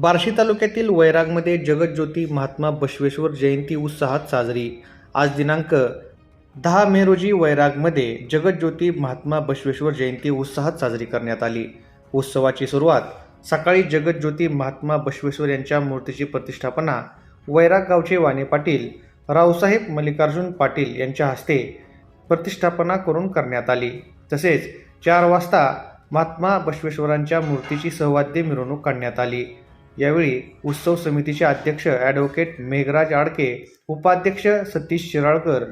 बार्शी तालुक्यातील वैरागमध्ये जगज्योती महात्मा बसवेश्वर जयंती उत्साहात साजरी. आज दिनांक दहा मे रोजी वैरागमध्ये जगज्योती महात्मा बसवेश्वर जयंती उत्साहात साजरी करण्यात आली. उत्सवाची सुरुवात सकाळी जगज्योती महात्मा बसवेश्वर यांच्या मूर्तीची प्रतिष्ठापना वैराग गावचे वाणे पाटील रावसाहेब मल्लिकार्जुन पाटील यांच्या हस्ते प्रतिष्ठापना करून करण्यात आली. तसेच चार वाजता महात्मा बसवेश्वरांच्या मूर्तीची सहवाद्य मिरवणूक काढण्यात आली. यावेळी उत्सव समितीचे अध्यक्ष ॲडव्होकेट मेघराज आडके उपाध्यक्ष सतीश शिराळकर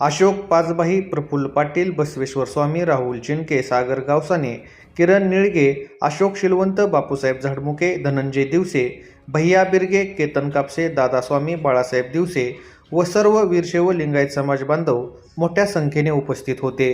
अशोक पाचबाई प्रफुल्ल पाटील बसवेश्वर स्वामी राहुल चिनके सागर गावसाने किरण निळगे अशोक शिलवंत बापूसाहेब झाडमुके धनंजय दिवसे भैया बिरगे केतन कापसे दादास्वामी बाळासाहेब दिवसे व सर्व वीरशैव लिंगायत समाज बांधव मोठ्या संख्येने उपस्थित होते.